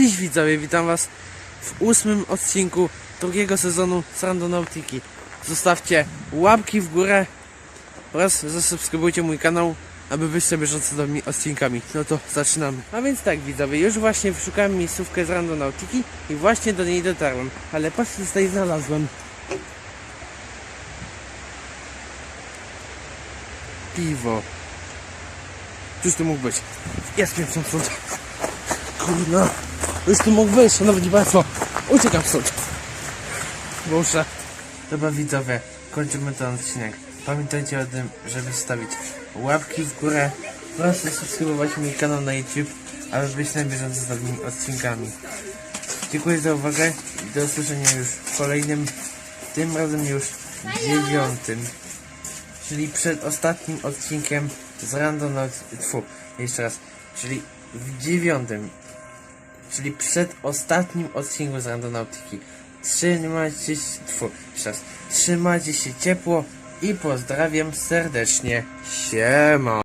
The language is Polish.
Cześć widzowie, witam was w ósmym odcinku drugiego sezonu z Randonautiki. Zostawcie łapki w górę oraz zasubskrybujcie mój kanał, aby być na bieżąco nowymi odcinkami. No to zaczynamy. A więc tak widzowie, już właśnie wyszukałem miejscówkę z Randonautiki i właśnie do niej dotarłem. Ale patrzcie co tutaj znalazłem. Piwo. Cóż to mógł być? Jest pierwszą stąd. Kurna. Już tu mógł wyjść, szanowni państwo. Uciekam stąd. Muszę. Dobra widzowie, kończymy ten odcinek. Pamiętajcie o tym, żeby stawić łapki w górę oraz subskrybować mój kanał na YouTube, aby być na bieżąco z nowymi odcinkami. Dziękuję za uwagę i do usłyszenia już w kolejnym, tym razem już dziewiątym, czyli przed ostatnim odcinkiem z Random Tfu, jeszcze raz, czyli w dziewiątym, czyli przed ostatnim odcinku z Randonautiki. Trzymajcie się, tfu, jeszcze raz, trzymajcie się ciepło i pozdrawiam serdecznie. Siema.